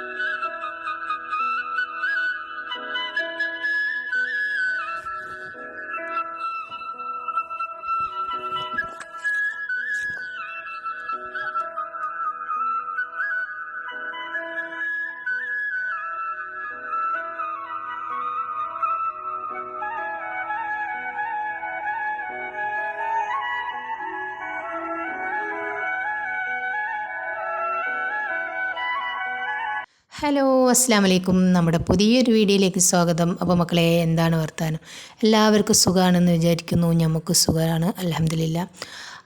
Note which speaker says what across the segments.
Speaker 1: Música hello അസ്സാം വലൈക്കും നമ്മുടെ പുതിയൊരു വീഡിയോയിലേക്ക് സ്വാഗതം. അപ്പോൾ മക്കളെ എന്താണ് വർത്താനം? എല്ലാവർക്കും സുഖമാണെന്ന് വിചാരിക്കുന്നു. നമുക്ക് സുഖമാണ് അലഹമില്ല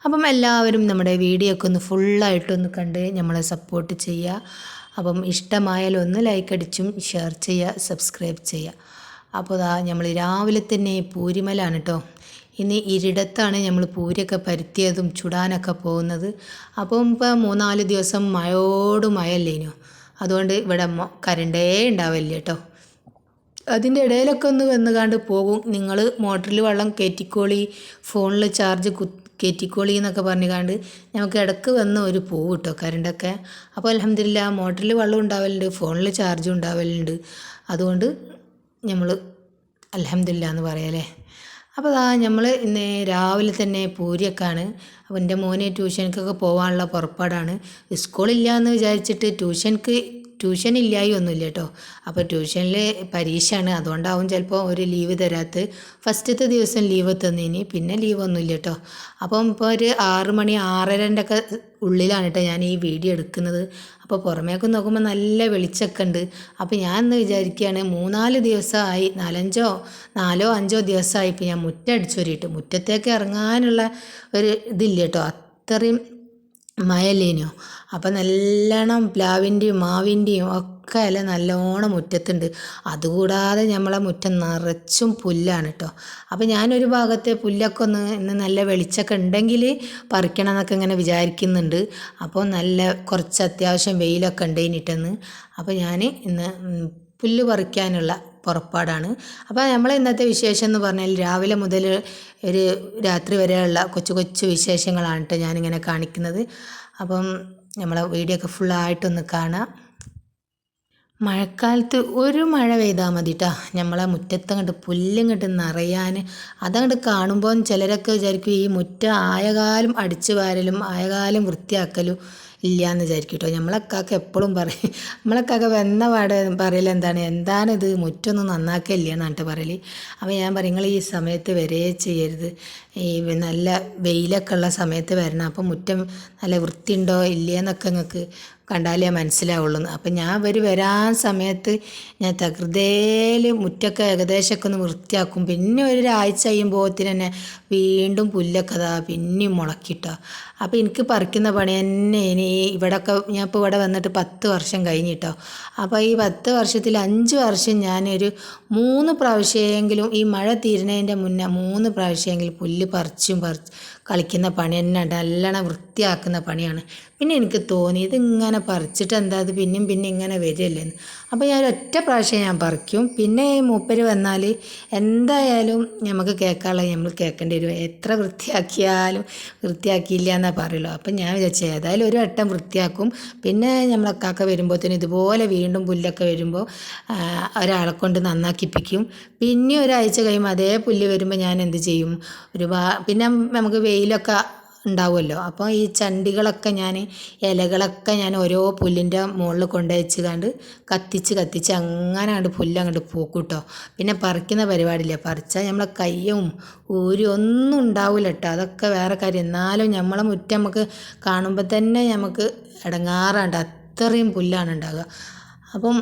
Speaker 1: അപ്പം എല്ലാവരും നമ്മുടെ വീഡിയോ ഒക്കെ ഒന്ന് ഫുള്ളായിട്ടൊന്ന് കണ്ട് നമ്മളെ സപ്പോർട്ട് ചെയ്യുക അപ്പം ഇഷ്ടമായാലും ഒന്ന് ലൈക്ക് അടിച്ചും ഷെയർ ചെയ്യുക സബ്സ്ക്രൈബ് ചെയ്യുക അപ്പോൾ അതാ നമ്മൾ രാവിലെ തന്നെ പൂരിമലാണ് കേട്ടോ ഇനി ഇരിടത്താണ് നമ്മൾ പൂരൊക്കെ പരുത്തിയതും ചുടാനൊക്കെ പോകുന്നത്. അപ്പം ഇപ്പം മൂന്നാൽ ദിവസം മഴയോട് മഴയല്ലേനു? അതുകൊണ്ട് ഇവിടെ കരണ്ടേ ഉണ്ടാവില്ല കേട്ടോ അതിന്റെ ഇടയിലൊക്കെ ഒന്ന് വന്നുകാണ്ട് പോകും. നിങ്ങൾ മോട്ടറിൽ വെള്ളം കയറ്റിക്കോളി ഫോണിൽ ചാർജ് കു കയറ്റിക്കോളി എന്നൊക്കെ പറഞ്ഞുകാണ്ട് നമുക്ക് ഇടയ്ക്ക് വന്ന് ഒരു പോവും കേട്ടോ കരണ്ടൊക്കെ. അപ്പോൾ അലഹമില്ല മോട്ടറിൽ വെള്ളം ഉണ്ടാവലുണ്ട് ഫോണിൽ ചാർജും ഉണ്ടാവലുണ്ട്. അതുകൊണ്ട് നമ്മൾ അലഹമില്ല എന്ന് പറയാല്ലേ അപ്പോൾ അതാ നമ്മൾ ഇന്ന് രാവിലെ തന്നെ പൂരിയൊക്കെയാണ് അപ്പോൾ എന്റെ മോനെ ട്യൂഷനൊക്കെ പോകാനുള്ള പുറപ്പാടാണ്. സ്കൂളില്ല എന്ന് വിചാരിച്ചിട്ട് ട്യൂഷൻക്ക് ട്യൂഷൻ ഇല്ലായി ഒന്നുമില്ല കേട്ടോ അപ്പോൾ ട്യൂഷനിൽ പരീക്ഷയാണ്. അതുകൊണ്ടാവും ചിലപ്പോൾ ഒരു ലീവ് തരാത്ത. ഫസ്റ്റത്തെ ദിവസം ലീവ് തന്നിനി. പിന്നെ ലീവ് ഒന്നുമില്ല കേട്ടോ അപ്പം ഇപ്പോൾ ഒരു ആറ് മണി ആറരന്റെ ഒക്കെ ഉള്ളിലാണ് കേട്ടോ ഞാൻ ഈ വീഡിയോ എടുക്കുന്നത്. അപ്പോൾ പുറമേക്ക് നോക്കുമ്പോൾ നല്ല വെളിച്ചമൊക്കെ ഉണ്ട് അപ്പോൾ ഞാൻ ഇന്ന് വിചാരിക്കുകയാണ് മൂന്നാൽ ദിവസമായി നാലഞ്ചോ നാലോ അഞ്ചോ ദിവസമായി ഇപ്പോൾ ഞാൻ മുറ്റടിച്ചൊരിട്ട് മുറ്റത്തേക്ക് ഇറങ്ങാനുള്ള ഒരു ഇതില്ല കേട്ടോ അത്രയും മഴല്ലേനോ അപ്പം നല്ലോണം പ്ലാവിന്റെയും മാവിന്റെയും ഒക്കെ ഇല നല്ലോണം മുറ്റത്തുണ്ട്. അതുകൂടാതെ നമ്മളെ മുറ്റം നിറച്ചും പുല്ലാണ് കേട്ടോ അപ്പം ഞാനൊരു ഭാഗത്തെ പുല്ലൊക്കെ ഒന്ന് ഇന്ന് നല്ല വെളിച്ചമൊക്കെ ഉണ്ടെങ്കിൽ പറിക്കണം എന്നൊക്കെ ഇങ്ങനെ വിചാരിക്കുന്നുണ്ട്. അപ്പോൾ നല്ല കുറച്ച് അത്യാവശ്യം വെയിലൊക്കെ ഉണ്ടേനിട്ടെന്ന് അപ്പോൾ ഞാൻ ഇന്ന് പുല്ല് പറിക്കാനുള്ള പുറപ്പാടാണ്. അപ്പോൾ നമ്മൾ ഇന്നത്തെ വിശേഷം എന്ന് പറഞ്ഞാൽ രാവിലെ മുതൽ ഒരു രാത്രി വരെയുള്ള കൊച്ചു കൊച്ചു വിശേഷങ്ങളാണ് കേട്ടോ ഞാനിങ്ങനെ കാണിക്കുന്നത്. അപ്പം നമ്മളെ വീഡിയോ ഒക്കെ ഫുള്ളായിട്ടൊന്ന് കാണാം. മഴക്കാലത്ത് ഒരു മഴ പെയ്താൽ മതി കേട്ടോ നമ്മളെ മുറ്റത്തങ്ങോട്ട് പുല്ലിങ്ങോട്ട് നിറയാൻ അതങ്ങോട്ട് കാണുമ്പോൾ ചിലരൊക്കെ വിചാരിക്കും ഈ മുറ്റം ആയകാലം അടിച്ചു വാരലും ആയകാലം വൃത്തിയാക്കലും ഇല്ല എന്ന് വിചാരിക്കും കേട്ടോ നമ്മളെക്കാക്ക എപ്പോഴും പറയും നമ്മളെക്കാക്ക വന്ന പാടെ പറയൽ എന്താണ്? എന്താണിത്? മുറ്റൊന്നും നന്നാക്കില്ല എന്നിട്ട് പറയൽ അപ്പോൾ ഞാൻ പറയും നിങ്ങൾ ഈ സമയത്ത് വരെ ചെയ്യരുത്. ഈ നല്ല വെയിലൊക്കെ ഉള്ള സമയത്ത് വരണം. അപ്പം മുറ്റം നല്ല വൃത്തിയുണ്ടോ? ഇല്ലയെന്നൊക്കെ നിങ്ങൾക്ക് കണ്ടാലേ മനസ്സിലാവുള്ളൂ അപ്പം ഞാൻ ഇവർ വരാൻ സമയത്ത് ഞാൻ തകൃതയിൽ മുറ്റൊക്കെ ഏകദേശമൊക്കെ ഒന്ന് വൃത്തിയാക്കും. പിന്നെ ഒരു ഒരാഴ്ച കഴിയുമ്പോഴത്തിന് തന്നെ വീണ്ടും പുല്ലൊക്കെ അതാ പിന്നെയും മുളക്കിട്ടോ. അപ്പോൾ എനിക്ക് പറിക്കുന്ന പണി തന്നെ ഇനി ഇവിടെയൊക്കെ ഞാൻ ഇപ്പോൾ ഇവിടെ വന്നിട്ട് പത്ത് വർഷം കഴിഞ്ഞിട്ടോ. അപ്പോൾ ഈ പത്ത് വർഷത്തിൽ അഞ്ച് വർഷം ഞാനൊരു മൂന്ന് പ്രാവശ്യമെങ്കിലും ഈ മഴ തീരുന്നതിന്റെ മുന്നേ മൂന്ന് പ്രാവശ്യമെങ്കിലും പുല്ല് പറിച്ചും പറിച്ച് കളിക്കുന്ന പണി തന്നെ നല്ലോണം വൃത്തിയാക്കുന്ന പണിയാണ്. പിന്നെ എനിക്ക് തോന്നി ഇതിങ്ങനെ പറിച്ചിട്ട് എന്താ അത് പിന്നെയും പിന്നെ ഇങ്ങനെ വരില്ലെന്ന് അപ്പോൾ ഞാൻ ഒറ്റ പ്രാവശ്യം ഞാൻ പറിക്കും. പിന്നെ ഈ മൂപ്പര് വന്നാൽ എന്തായാലും നമുക്ക് കേൾക്കാനുള്ളത് നമ്മൾ കേൾക്കേണ്ടി വരും. എത്ര വൃത്തിയാക്കിയാലും വൃത്തിയാക്കിയില്ല എന്നാ പറയുള്ളൂ. അപ്പം ഞാൻ വിചാരിച്ചത് ഏതായാലും ഒരു വട്ടം വൃത്തിയാക്കും. പിന്നെ നമ്മളക്കാക്ക വരുമ്പോഴത്തേനും ഇതുപോലെ വീണ്ടും പുല്ലൊക്കെ വരുമ്പോൾ ഒരാളെ കൊണ്ട് നന്നാക്കിപ്പിക്കും. പിന്നെ ഒരാഴ്ച കഴിയുമ്പോൾ അതേ പുല്ല് വരുമ്പോൾ ഞാൻ എന്ത് ചെയ്യും? ഒരു പിന്നെ നമുക്ക് വെയിലൊക്കെ ഉണ്ടാവുമല്ലോ. അപ്പോൾ ഈ ചണ്ടികളൊക്കെ ഞാൻ ഇലകളൊക്കെ ഞാൻ ഓരോ പുല്ലിന്റെ മുകളിൽ കൊണ്ടുവച്ച് കണ്ട് കത്തിച്ച് കത്തിച്ച് അങ്ങനെ അങ്ങോട്ട് പുല്ല് അങ്ങോട്ട് പോക്കും കേട്ടോ പിന്നെ പറിക്കുന്ന പരിപാടിയില്ല പറിച്ചാൽ നമ്മളെ കയ്യും ഊരി ഒന്നും ഉണ്ടാവില്ല കേട്ടോ. അതൊക്കെ വേറെ കാര്യം. എന്നാലും നമ്മളെ മുറ്റം നമുക്ക് കാണുമ്പോൾ തന്നെ നമുക്ക് ഇടങ്ങാറാണ്ട് അത്രയും പുല്ലാണ് ഉണ്ടാകുക അപ്പം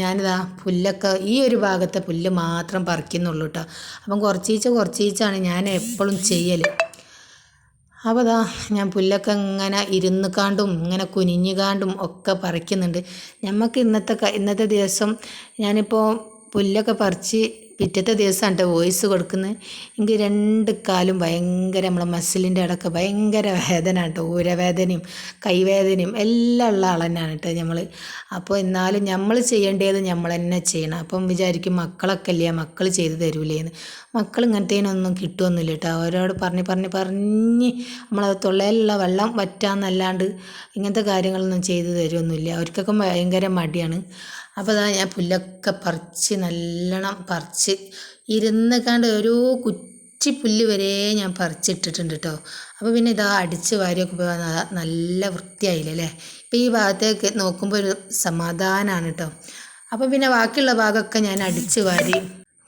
Speaker 1: ഞാനിതാ പുല്ലൊക്കെ ഈ ഒരു ഭാഗത്തെ പുല്ല് മാത്രം പറിക്കുന്നുള്ളൂ കേട്ടോ. അപ്പം കുറച്ചീച്ച കുറച്ചീച്ചാണ് ഞാൻ എപ്പോഴും ചെയ്യൽ അപ്പോൾ ഞാൻ പുല്ലൊക്കെ ഇങ്ങനെ ഇരുന്ന് കാണ്ടും ഇങ്ങനെ കുനിഞ്ഞു കാണ്ടും ഒക്കെ പറിക്കുന്നുണ്ട്. നമുക്ക് ഇന്നത്തെ ഇന്നത്തെ ദിവസം ഞാനിപ്പോൾ പുല്ലൊക്കെ പറിച്ച് പിറ്റത്തെ ദിവസമാണ് എന്റെ വോയിസ് കൊടുക്കുന്നത്. എനിക്ക് രണ്ട് കാലും ഭയങ്കര നമ്മളെ മസിലിന്റെ ഇടയ്ക്ക് ഭയങ്കര വേദന കേട്ടോ ഊരവേദനയും കൈവേദനയും എല്ലാം ഉള്ള ആൾ തന്നെയാണ് കേട്ടോ നമ്മൾ അപ്പോൾ എന്നാലും നമ്മൾ ചെയ്യേണ്ടത് നമ്മൾ തന്നെ ചെയ്യണം. അപ്പം വിചാരിക്കും മക്കളൊക്കെ ഇല്ല മക്കൾ ചെയ്ത് തരൂലേന്ന്. മക്കൾ ഇങ്ങനത്തേനൊന്നും കിട്ടുമൊന്നുമില്ല കേട്ടോ അവരോട് പറഞ്ഞ് പറഞ്ഞ് പറഞ്ഞ് നമ്മളത് തൊള്ളയിലുള്ള വെള്ളം വറ്റാന്നല്ലാണ്ട് ഇങ്ങനത്തെ കാര്യങ്ങളൊന്നും ചെയ്ത് തരുമൊന്നുമില്ല അവർക്കൊക്കെ ഭയങ്കര മടിയാണ്. അപ്പോൾ അതാ ഞാൻ പുല്ലൊക്കെ പറിച്ച് നല്ലോണം പറിച്ച് ഇരുന്ന് കണ്ട് ഒരു കുറ്റി പുല്ല് വരെ ഞാൻ പറിച്ചിട്ടിട്ടുണ്ട് കേട്ടോ അപ്പോൾ പിന്നെ ഇതാ അടിച്ച് വാരിയൊക്കെ പോയി നല്ല വൃത്തിയായില്ലേ ഇപ്പം ഈ ഭാഗത്തേക്ക് നോക്കുമ്പോൾ ഒരു സമാധാനമാണ് കേട്ടോ അപ്പോൾ പിന്നെ ബാക്കിയുള്ള ഭാഗമൊക്കെ ഞാൻ അടിച്ച് വാരി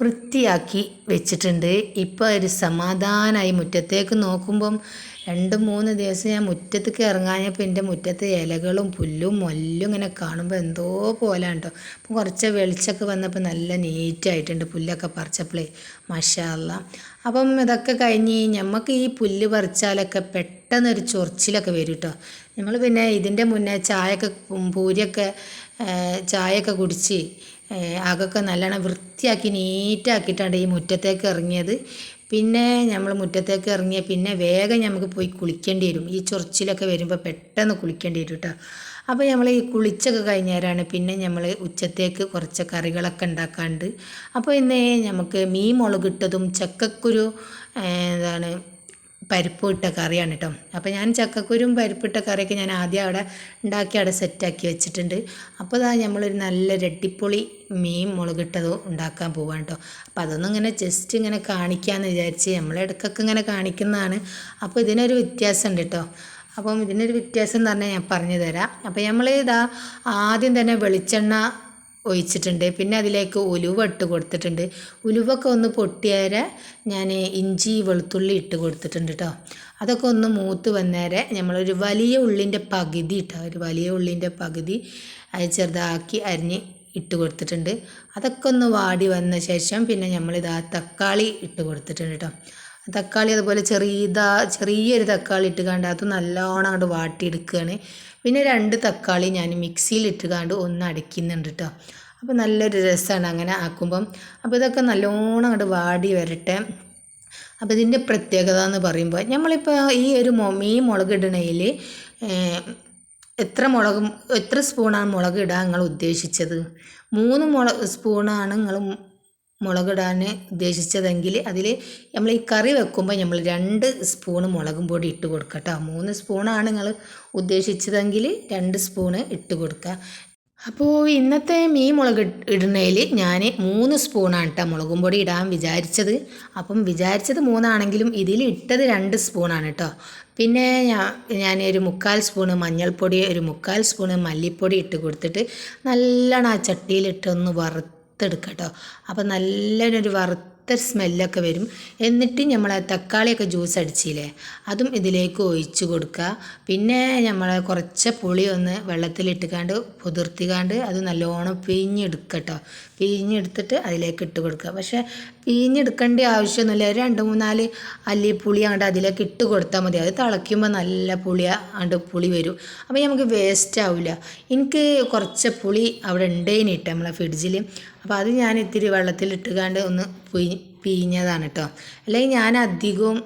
Speaker 1: വൃത്തിയാക്കി വെച്ചിട്ടുണ്ട്. ഇപ്പോൾ ഒരു സമാധാനമായി മുറ്റത്തേക്ക് നോക്കുമ്പം രണ്ട് മൂന്ന് ദിവസം ഞാൻ മുറ്റത്തേക്ക് ഇറങ്ങാഞ്ഞപ്പോൾ എന്റെ മുറ്റത്ത് ഇലകളും പുല്ലും മൊല്ലും ഇങ്ങനെ കാണുമ്പോൾ എന്തോ പോലാണ് കേട്ടോ അപ്പം കുറച്ച് വെളിച്ചമൊക്കെ വന്നപ്പോൾ നല്ല നീറ്റായിട്ടുണ്ട് പുല്ലൊക്കെ പറിച്ചപ്പോഴേ മഷാല്ല അപ്പം ഇതൊക്കെ കഴിഞ്ഞ് നമുക്ക് ഈ പുല്ല് പറിച്ചാലൊക്കെ പെട്ടെന്നൊരു ചൊറിച്ചിലൊക്കെ വരും കേട്ടോ നമ്മൾ പിന്നെ ഇതിന്റെ മുന്നേ ചായയൊക്കെ പൂരിയൊക്കെ ചായയൊക്കെ കുടിച്ച് അകൊക്കെ നല്ലോണം വൃത്തിയാക്കി നീറ്റാക്കിയിട്ടാണ് ഈ മുറ്റത്തേക്ക് ഇറങ്ങിയത്. പിന്നെ നമ്മൾ മുറ്റത്തേക്ക് ഇറങ്ങിയ പിന്നെ വേഗം നമുക്ക് പോയി കുളിക്കേണ്ടി വരും. ഈ ചൊറിച്ചിലൊക്കെ വരുമ്പോൾ പെട്ടെന്ന് കുളിക്കേണ്ടി വരും കേട്ടോ അപ്പോൾ നമ്മൾ ഈ കുളിച്ചൊക്കെ കഴിഞ്ഞേരാണ് പിന്നെ നമ്മൾ ഉച്ചത്തേക്ക് കുറച്ച് കറികളൊക്കെ ഉണ്ടാക്കാണ്ട് അപ്പോൾ ഇന്ന് നമുക്ക് മീൻ മുളകിട്ടതും ചക്കക്കുരു എന്താണ് പരിപ്പ് ഇട്ട കറിയാണ് കേട്ടോ അപ്പോൾ ഞാൻ ചക്കക്കുരും പരിപ്പിട്ട കറിയൊക്കെ ഞാൻ ആദ്യം അവിടെ ഉണ്ടാക്കി അവിടെ സെറ്റാക്കി വെച്ചിട്ടുണ്ട്. അപ്പോൾ ഇതാ നമ്മളൊരു നല്ല രട്ടിപ്പൊളി മീൻ മുളകിട്ടത് ഉണ്ടാക്കാൻ പോവാണ് കേട്ടോ അപ്പോൾ അതൊന്നും ഇങ്ങനെ ജസ്റ്റ് ഇങ്ങനെ കാണിക്കാമെന്ന് വിചാരിച്ച് നമ്മൾ ഇടയ്ക്കൊക്കെ ഇങ്ങനെ കാണിക്കുന്നതാണ്. അപ്പോൾ ഇതിനൊരു വ്യത്യാസമുണ്ട് കേട്ടോ അപ്പം ഇതിനൊരു വ്യത്യാസം എന്ന് ഞാൻ പറഞ്ഞു തരാം അപ്പോൾ നമ്മൾ ഇതാ ആദ്യം തന്നെ വെളിച്ചെണ്ണ ഒഴിച്ചിട്ടുണ്ട്. പിന്നെ അതിലേക്ക് ഉലുവ ഇട്ട് കൊടുത്തിട്ടുണ്ട്. ഉലുവൊക്കെ ഒന്ന് പൊട്ടിയേരെ ഞാൻ ഇഞ്ചി വെളുത്തുള്ളി ഇട്ട് കൊടുത്തിട്ടുണ്ട് കേട്ടോ അതൊക്കെ ഒന്ന് മൂത്ത് വന്നേരെ നമ്മളൊരു വലിയ ഉള്ളിന്റെ പകുതി ഇട്ടോ ഒരു വലിയ ഉള്ളിന്റെ പകുതി അത് ചെറുതാക്കി അരിഞ്ഞ് ഇട്ട് കൊടുത്തിട്ടുണ്ട്. അതൊക്കെ ഒന്ന് വാടി വന്ന ശേഷം പിന്നെ നമ്മളിതാ തക്കാളി ഇട്ട് കൊടുത്തിട്ടുണ്ട് കേട്ടോ തക്കാളി അതുപോലെ ചെറിയതാ ചെറിയൊരു തക്കാളി ഇട്ട് കണ്ട് അത് നല്ലോണം അങ്ങോട്ട് വാട്ടിയെടുക്കുകയാണ് പിന്നെ രണ്ട് തക്കാളി ഞാൻ മിക്സിയിൽ ഇട്ടുകാണ്ട് ഒന്ന് അടയ്ക്കുന്നുണ്ട് കേട്ടോ അപ്പോൾ നല്ലൊരു രസമാണ് അങ്ങനെ ആക്കുമ്പം. അപ്പോൾ ഇതൊക്കെ നല്ലോണം അങ്ങോട്ട് വാടി വരട്ടെ. അപ്പോൾ ഇതിന്റെ പ്രത്യേകത എന്ന് പറയുമ്പോൾ നമ്മളിപ്പോൾ ഈ ഒരു മീൻ മുളക് എത്ര മുളക് എത്ര സ്പൂണാണ് മുളക് ഇടാൻ നിങ്ങൾ ഉദ്ദേശിച്ചത്? മൂന്ന് മുളക് സ്പൂണാണ് നിങ്ങൾ മുളകിടാൻ ഉദ്ദേശിച്ചതെങ്കിൽ അതിൽ നമ്മൾ ഈ കറി വെക്കുമ്പോൾ നമ്മൾ രണ്ട് സ്പൂണ് മുളകും പൊടി ഇട്ട് കൊടുക്കുക കേട്ടോ മൂന്ന് സ്പൂണാണ് നിങ്ങൾ ഉദ്ദേശിച്ചതെങ്കിൽ രണ്ട് സ്പൂണ് ഇട്ട് കൊടുക്കുക അപ്പോൾ ഇന്നത്തെ മീൻ മുളക് ഇടുന്നതിൽ ഞാൻ മൂന്ന് സ്പൂണാണ് കേട്ടോ മുളകും പൊടി ഇടാൻ വിചാരിച്ചത്. അപ്പം വിചാരിച്ചത് മൂന്നാണെങ്കിലും ഇതിൽ ഇട്ടത് രണ്ട് സ്പൂണാണ് കേട്ടോ പിന്നെ ഞാൻ ഒരു മുക്കാൽ സ്പൂണ് മഞ്ഞൾപ്പൊടി ഒരു മുക്കാൽ സ്പൂണ് മല്ലിപ്പൊടി ഇട്ട് കൊടുത്തിട്ട് നല്ലോണം ആ ചട്ടിയിലിട്ടൊന്ന് വറുത്ത് വറുത്തെടുക്കുക കേട്ടോ അപ്പോൾ നല്ലൊരു വറുത്ത സ്മെല്ലൊക്കെ വരും. എന്നിട്ട് നമ്മൾ തക്കാളിയൊക്കെ ജ്യൂസ് അടിച്ചില്ലേ അതും ഇതിലേക്ക് ഒഴിച്ചു കൊടുക്കുക. പിന്നെ നമ്മൾ കുറച്ച് പുളി ഒന്ന് വെള്ളത്തിലിട്ടുകാണ്ട് പുതിർത്തിക്കാണ്ട് അത് നല്ലോണം പിഴിഞ്ഞെടുക്കുക കേട്ടോ പിഴിഞ്ഞെടുത്തിട്ട് അതിലേക്ക് ഇട്ട് കൊടുക്കുക. പക്ഷേ പിഴിഞ്ഞെടുക്കേണ്ട ആവശ്യമൊന്നുമില്ല. രണ്ട് മൂന്നാൽ അല്ലി പുളി അങ്ങോട്ട് അതിലേക്ക് ഇട്ട് കൊടുത്താൽ മതി. അത് തിളയ്ക്കുമ്പോൾ നല്ല പുളി അങ്ങോട്ട് പുളി വരും. അപ്പോൾ നമുക്ക് വേസ്റ്റ് ആവില്ല. എനിക്ക് കുറച്ച് പുളി അവിടെ ഉണ്ടേനിട്ട് നമ്മളെ ഫ്രിഡ്ജിൽ. അപ്പോൾ അത് ഞാൻ ഇത്തിരി വെള്ളത്തിലിട്ടുകാണ്ട് ഒന്ന് പിഴി പിഴിഞ്ഞതാണ് കേട്ടോ. അല്ലെങ്കിൽ ഞാൻ അധികവും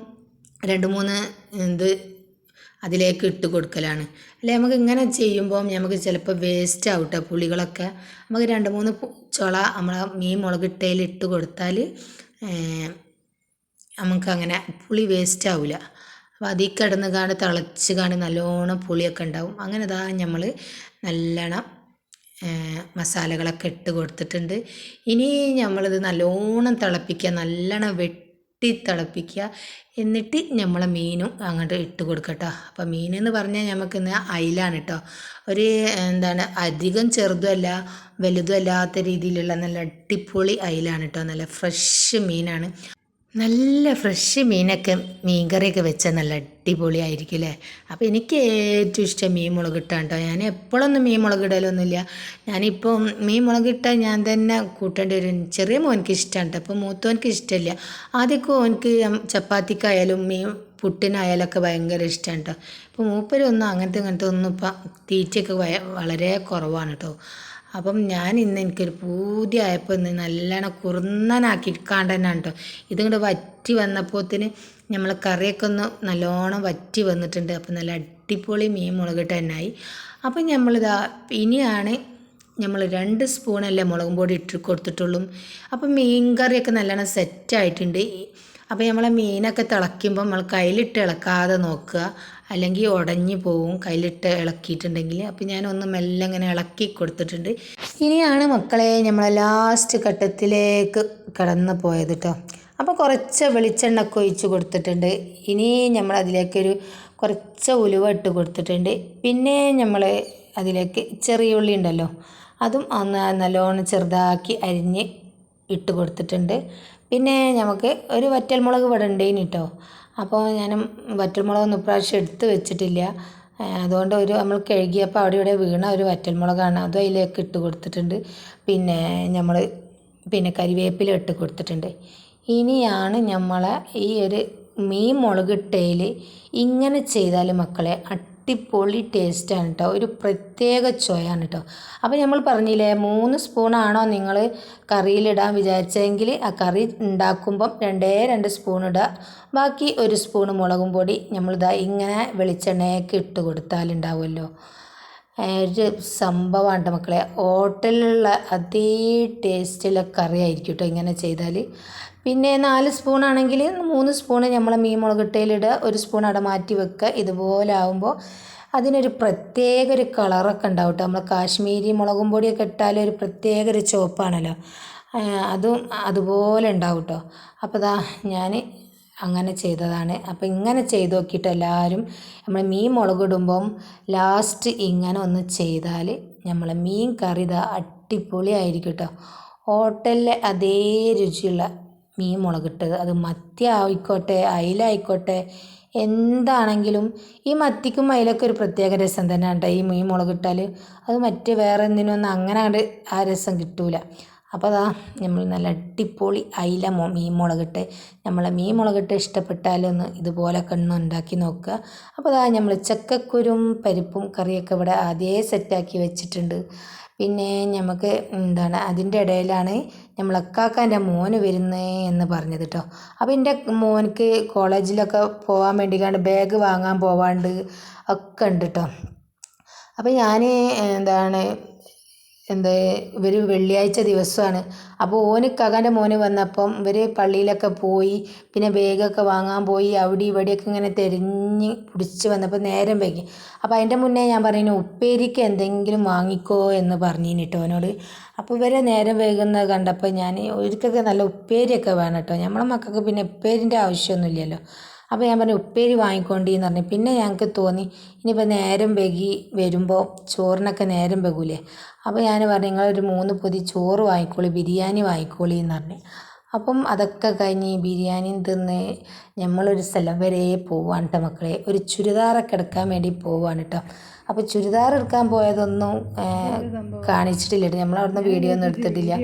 Speaker 1: രണ്ട് മൂന്ന് ഇത് അതിലേക്ക് ഇട്ട് കൊടുക്കലാണ്. അല്ലെ? നമുക്ക് ഇങ്ങനെ ചെയ്യുമ്പോൾ നമുക്ക് ചിലപ്പോൾ വേസ്റ്റ് ആവട്ടെ പുളികളൊക്കെ. നമുക്ക് രണ്ട് മൂന്ന് ചുള നമ്മളെ മീൻ മുളകിട്ടയിൽ ഇട്ട് കൊടുത്താൽ നമുക്കങ്ങനെ പുളി വേസ്റ്റ് ആവില്ല അപ്പോൾ അതിൽ കിടന്ന് കാണ് തിളച്ച് കാണ് നല്ലോണം പുളിയൊക്കെ ഉണ്ടാവും. അങ്ങനെ ഇതാ നമ്മൾ നല്ലോണം മസാലകളൊക്കെ ഇട്ട് കൊടുത്തിട്ടുണ്ട്. ഇനി നമ്മളിത് നല്ലോണം തിളപ്പിക്കുക നല്ലോണം വെട്ടി തിളപ്പിക്കുക എന്നിട്ട് നമ്മളെ മീനും അങ്ങോട്ട് ഇട്ട് കൊടുക്കട്ടോ അപ്പോൾ മീൻ എന്ന് പറഞ്ഞാൽ നമുക്കിന്ന് അയിലാണ് കേട്ടോ ഒരു എന്താണ് അധികം ചെറുതുമല്ല വലുതുമല്ലാത്ത രീതിയിലുള്ള നല്ല അടിപൊളി അയിലാണ് കേട്ടോ നല്ല ഫ്രഷ് മീനാണ്. നല്ല ഫ്രഷ് മീനൊക്കെ മീൻകറിയൊക്കെ വെച്ചാൽ നല്ല അടിപൊളിയായിരിക്കും അല്ലേ അപ്പോൾ എനിക്ക് ഏറ്റവും ഇഷ്ടം മീൻ മുളക് ഇട്ടാണ് കേട്ടോ ഞാൻ എപ്പോഴൊന്നും മീൻ മുളക് ഇടലൊന്നുമില്ല. ഞാനിപ്പോൾ മീൻ മുളക് ഇട്ടാൽ ഞാൻ തന്നെ കൂട്ടേണ്ടി വരും. ചെറിയ മോനക്ക് ഇഷ്ടമാണ് കേട്ടോ അപ്പോൾ മൂത്തോനക്ക് ഇഷ്ടമില്ല ആദ്യമൊക്കെ ഓനക്ക് ചപ്പാത്തിക്കായാലും മീൻ പുട്ടിനായാലൊക്കെ ഭയങ്കര ഇഷ്ടമാണ് കേട്ടോ ഇപ്പോൾ മൂപ്പരൊന്നും അങ്ങനത്തെ ഇങ്ങനത്തെ ഒന്നും ഇപ്പം തീറ്റയൊക്കെ വളരെ കുറവാണ് കേട്ടോ അപ്പം ഞാൻ ഇന്ന് എനിക്കൊരു പൂതിയായപ്പോൾ ഇന്ന് നല്ലോണം കുറുന്നനാക്കി ഇരിക്കാണ്ട് കാണ്ടനാണ് കേട്ടോ. ഇതിങ്ങോട്ട് വറ്റി വന്നപ്പോത്തിന് നമ്മൾ കറിയൊക്കെ ഒന്ന് നല്ലോണം വറ്റി വന്നിട്ടുണ്ട്. അപ്പം നല്ല അടിപൊളി മീൻ മുളകിട്ട് തന്നെയായി അപ്പം നമ്മളിതാ ഇനിയാണ് നമ്മൾ രണ്ട് സ്പൂണല്ലേ മുളകും പൊടി ഇട്ട് കൊടുത്തിട്ടുള്ളൂ. അപ്പം മീൻ കറിയൊക്കെ നല്ലോണം സെറ്റായിട്ടുണ്ട് അപ്പോൾ നമ്മളെ മീനൊക്കെ തിളയ്ക്കുമ്പോൾ നമ്മൾ കയ്യിലിട്ട് ഇളക്കാതെ നോക്കുക. അല്ലെങ്കിൽ ഉടഞ്ഞു പോവും കയ്യിലിട്ട് ഇളക്കിയിട്ടുണ്ടെങ്കിൽ. അപ്പോൾ ഞാനൊന്ന് മെല്ലെ ഇങ്ങനെ ഇളക്കി കൊടുത്തിട്ടുണ്ട്. ഇനിയാണ് മക്കളെ നമ്മളെ ലാസ്റ്റ് ഘട്ടത്തിലേക്ക് കടന്നു പോയത് കേട്ടോ അപ്പോൾ കുറച്ച് വെളിച്ചെണ്ണ ഒഴിച്ച് കൊടുത്തിട്ടുണ്ട്. ഇനി നമ്മൾ അതിലേക്കൊരു കുറച്ച് ഉലുവ ഇട്ട് കൊടുത്തിട്ടുണ്ട്. പിന്നെ നമ്മൾ അതിലേക്ക് ചെറിയ ഉള്ളി ഉണ്ടല്ലോ അതും ഒന്ന് നല്ലോണം ചെറുതാക്കി അരിഞ്ഞ് ഇട്ട് കൊടുത്തിട്ടുണ്ട്. പിന്നെ നമുക്ക് ഒരു വറ്റൽമുളക് ഇവിടെ ഉണ്ടേനി കേട്ടോ അപ്പോൾ ഞാൻ വറ്റൽമുളകൊന്നും ഇപ്രാവശ്യം എടുത്ത് വെച്ചിട്ടില്ല. അതുകൊണ്ട് ഒരു നമ്മൾ കഴുകിയപ്പോൾ അവിടെ ഇവിടെ വീണ ഒരു വറ്റൽമുളകാണ്. അതും അതിലേക്ക് ഇട്ട് കൊടുത്തിട്ടുണ്ട്. പിന്നെ നമ്മൾ പിന്നെ കരിവേപ്പില ഇട്ട് കൊടുത്തിട്ടുണ്ട്. ഇനിയാണ് നമ്മളെ ഈ ഒരു മീൻ മുളകിട്ടയിൽ ഇങ്ങനെ ചെയ്താൽ മക്കളെ അടിപൊളി ടേസ്റ്റാണ് കേട്ടോ ഒരു പ്രത്യേക ചൊയാണ് കേട്ടോ അപ്പോൾ നമ്മൾ പറഞ്ഞില്ലേ മൂന്ന് സ്പൂണാണോ നിങ്ങൾ കറിയിലിടാൻ വിചാരിച്ചെങ്കിൽ ആ കറി ഉണ്ടാക്കുമ്പം രണ്ടേ രണ്ട് സ്പൂൺ ഇടുക. ബാക്കി ഒരു സ്പൂൺ മുളകും പൊടി നമ്മളിതാ ഇങ്ങനെ വെളിച്ചെണ്ണയൊക്കെ ഇട്ട് കൊടുത്താലുണ്ടാവുമല്ലോ ഒരു സംഭവമാണ് മക്കളെ. ഹോട്ടലിലുള്ള അതേ ടേസ്റ്റിലെ കറി ആയിരിക്കും കേട്ടോ ഇങ്ങനെ ചെയ്താൽ പിന്നെ നാല് സ്പൂൺ ആണെങ്കിൽ മൂന്ന് സ്പൂൺ നമ്മൾ മീൻ മുളകിട്ടയിലിടുക ഒരു സ്പൂൺ അവിടെ മാറ്റി വെക്കുക ഇതുപോലെ ആകുമ്പോൾ അതിനൊരു പ്രത്യേക ഒരു കളറൊക്കെ ഉണ്ടാവും കേട്ടോ നമ്മൾ കാശ്മീരി മുളകും പൊടിയൊക്കെ ഇട്ടാൽ ഒരു പ്രത്യേക ഒരു ചുവപ്പാണല്ലോ അതും അതുപോലെ ഉണ്ടാവും കേട്ടോ അപ്പോൾ ഇതാ ഞാൻ അങ്ങനെ ചെയ്തതാണ്. അപ്പോൾ ഇങ്ങനെ ചെയ്ത് നോക്കിയിട്ട് എല്ലാവരും നമ്മൾ മീൻ മുളകിടുമ്പം ലാസ്റ്റ് ഇങ്ങനെ ഒന്ന് ചെയ്താൽ നമ്മളെ മീൻ കറി ഇതാ അടിപൊളിയായിരിക്കും കേട്ടോ ഹോട്ടലിലെ അതേ രുചിയുള്ള മീൻ മുളകിട്ടത്. അത് മത്തി ആയിക്കോട്ടെ അയിലായിക്കോട്ടെ എന്താണെങ്കിലും ഈ മത്തിക്കും അയിലൊക്കെ ഒരു പ്രത്യേക രസം തന്നെയാണ് കേട്ടോ ഈ മീൻ മുളകിട്ടാൽ അത് മറ്റ് വേറെ എന്തിനൊന്നും അങ്ങനെ ആ രസം കിട്ടൂല. അപ്പോൾ അതാ നമ്മൾ നല്ല അടിപൊളി അയില മീൻ മുളകിട്ട് നമ്മളെ മീൻ മുളകിട്ട് ഇഷ്ടപ്പെട്ടാലൊന്ന് ഇതുപോലെ ഒന്ന് ഉണ്ടാക്കി നോക്കുക. അപ്പോൾ അതാ നമ്മൾ ചക്കക്കുരും പരിപ്പും കറിയൊക്കെ ഇവിടെ ആദ്യമേ സെറ്റാക്കി വെച്ചിട്ടുണ്ട്. പിന്നെ നമുക്ക് എന്താണ് അതിന്റെ ഇടയിലാണ് നമ്മൾ നമ്മളക്കാക്കാന്റെ മോന് വരുന്നേ എന്ന് പറഞ്ഞത് കേട്ടോ അപ്പോൾ എന്റെ മോനക്ക് കോളേജിലൊക്കെ പോകാൻ വേണ്ടിക്കാണ്ട് ബാഗ് വാങ്ങാൻ പോവാണ്ട് ഒക്കെ ഉണ്ട് കേട്ടോ അപ്പോൾ ഞാൻ എന്താണ് എന്താ ഇവർ വെള്ളിയാഴ്ച ദിവസമാണ്. അപ്പോൾ ഓന് കകാന്റെ മോന് വന്നപ്പം ഇവർ പള്ളിയിലൊക്കെ പോയി പിന്നെ ബാഗൊക്കെ വാങ്ങാൻ പോയി അവിടെ ഇവിടെയൊക്കെ ഇങ്ങനെ തിരഞ്ഞ് പിടിച്ച് വന്നപ്പോൾ നേരം വൈകി. അപ്പോൾ അതിന്റെ മുന്നേ ഞാൻ പറഞ്ഞു ഉപ്പേരിക്ക് എന്തെങ്കിലും വാങ്ങിക്കോ എന്ന് പറഞ്ഞു കേട്ടോ അവനോട് അപ്പോൾ ഇവരെ നേരം വൈകുന്നത് കണ്ടപ്പോൾ ഞാൻ ഒരിക്കൊക്കെ നല്ല ഉപ്പേരിയൊക്കെ വേണം കേട്ടോ നമ്മളെ മക്കൾക്ക് പിന്നെ ഉപ്പേരിന്റെ ആവശ്യമൊന്നുമില്ലല്ലോ. അപ്പോൾ ഞാൻ പറഞ്ഞു ഉപ്പേരി വാങ്ങിക്കോണ്ടി എന്ന് പറഞ്ഞു. പിന്നെ ഞങ്ങൾക്ക് തോന്നി ഇനിയിപ്പോൾ നേരം വൈകി വരുമ്പോൾ ചോറിനൊക്കെ നേരം വൈകൂലേ. അപ്പോൾ ഞാൻ പറഞ്ഞു നിങ്ങളൊരു മൂന്ന് പൊതി ചോറ് വാങ്ങിക്കോളി ബിരിയാണി വാങ്ങിക്കോളി എന്ന് പറഞ്ഞു. അപ്പം അതൊക്കെ കഴിഞ്ഞ് ബിരിയാണിയും തിന്ന് നമ്മളൊരു സ്ഥലം വരെ പോവാണ് കേട്ടോ മക്കളെ. ഒരു ചുരിദാറൊക്കെ എടുക്കാൻ വേണ്ടി പോവാണ് കേട്ടോ അപ്പോൾ ചുരിദാർ എടുക്കാൻ പോയതൊന്നും കാണിച്ചിട്ടില്ല കേട്ടോ നമ്മളവിടുന്ന് വീഡിയോ ഒന്നും എടുത്തിട്ടില്ല.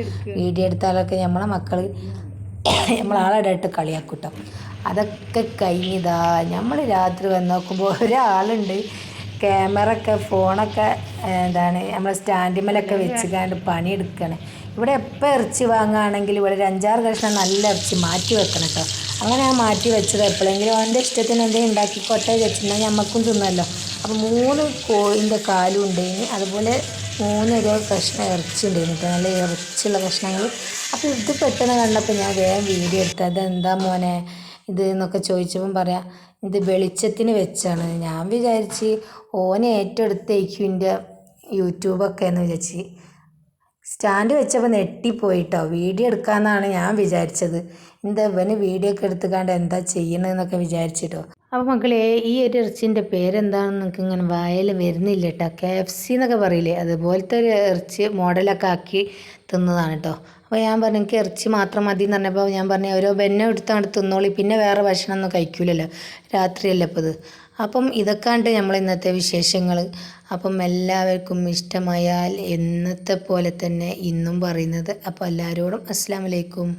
Speaker 1: വീഡിയോ എടുത്താലൊക്കെ നമ്മളെ മക്കൾ നമ്മളാളെ ഇടയിട്ട് കളിയാക്കും കേട്ടോ അതൊക്കെ കഴിഞ്ഞതാ. നമ്മൾ രാത്രി വന്ന് നോക്കുമ്പോൾ ഒരാളുണ്ട്. ക്യാമറ ഒക്കെ ഫോണൊക്കെ എന്താണ് നമ്മൾ സ്റ്റാൻഡിമേലൊക്കെ വെച്ചുകൊണ്ട് പണിയെടുക്കണേ. ഇവിടെ എപ്പോൾ ഇറച്ചി വാങ്ങുകയാണെങ്കിൽ ഇവിടെ ഒരു അഞ്ചാറ് കഷ്ണം നല്ല ഇറച്ചി മാറ്റി വെക്കണം കേട്ടോ അങ്ങനെ ഞാൻ മാറ്റി വെച്ചത്. എപ്പോഴെങ്കിലും അവന്റെ ഇഷ്ടത്തിന് എന്തെങ്കിലും ഉണ്ടാക്കിക്കോട്ടെ വെച്ചിട്ടുണ്ടെങ്കിൽ നമുക്കും തിന്നല്ലോ. അപ്പോൾ മൂന്ന് കോഴിന്റെ കാലും ഉണ്ടായിന് അതുപോലെ മൂന്നൊരു കഷ്ണം ഇറച്ചി ഉണ്ടായിരുന്നു കേട്ടോ നല്ല ഇറച്ചിയുള്ള കഷ്ണങ്ങൾ ഇത് പെട്ടെന്ന് കണ്ടപ്പോൾ ഞാൻ വേഗം വീഡിയോ എടുത്തത് അതെന്താ മോനെ ഇത്? എന്നൊക്കെ ചോദിച്ചപ്പം പറയാം ഇത് വെളിച്ചത്തിന് വെച്ചാണ്. ഞാൻ വിചാരിച്ച് ഓനെ ഏറ്റെടുത്തേക്കും എന്റെ യൂട്യൂബൊക്കെ എന്ന് വിചാരിച്ച്. സ്റ്റാൻഡ് വെച്ചപ്പോൾ നെട്ടിപ്പോയിട്ടോ വീഡിയോ എടുക്കാമെന്നാണ് ഞാൻ വിചാരിച്ചത്. എന്താ ഇവന് വീഡിയോ ഒക്കെ എടുത്തുകാണ്ട് എന്താ ചെയ്യണമെന്നൊക്കെ വിചാരിച്ചിട്ടോ. അപ്പോൾ മക്കളെ ഈ ഒരു ഇറച്ചിന്റെ പേരെന്താണെന്ന് നിങ്ങൾക്ക് ഇങ്ങനെ വായൽ വരുന്നില്ല കേട്ടോ കെ എഫ് സി എന്നൊക്കെ പറയില്ലേ? അതുപോലത്തെ ഒരു ഇറച്ചി മോഡലൊക്കെ ആക്കി തിന്നതാണ് കേട്ടോ അപ്പോൾ ഞാൻ പറഞ്ഞു എനിക്ക് ഇറച്ചി മാത്രം മതി എന്ന് പറഞ്ഞപ്പോൾ ഞാൻ പറഞ്ഞു ഓരോ ബെന്നം എടുത്താണ് തിന്നോളി. പിന്നെ വേറെ ഭക്ഷണമൊന്നും കഴിക്കൂലല്ലോ. രാത്രിയല്ലേ അപ്പോൾ അപ്പം ഇതൊക്കെയാണ് നമ്മൾ ഇന്നത്തെ വിശേഷങ്ങൾ അപ്പം എല്ലാവർക്കും ഇഷ്ടമായാൽ എന്നത്തെ പോലെ തന്നെ ഇന്നും പറയുന്നത്. അപ്പോൾ എല്ലാവരോടും അസ്സാം വലൈക്കും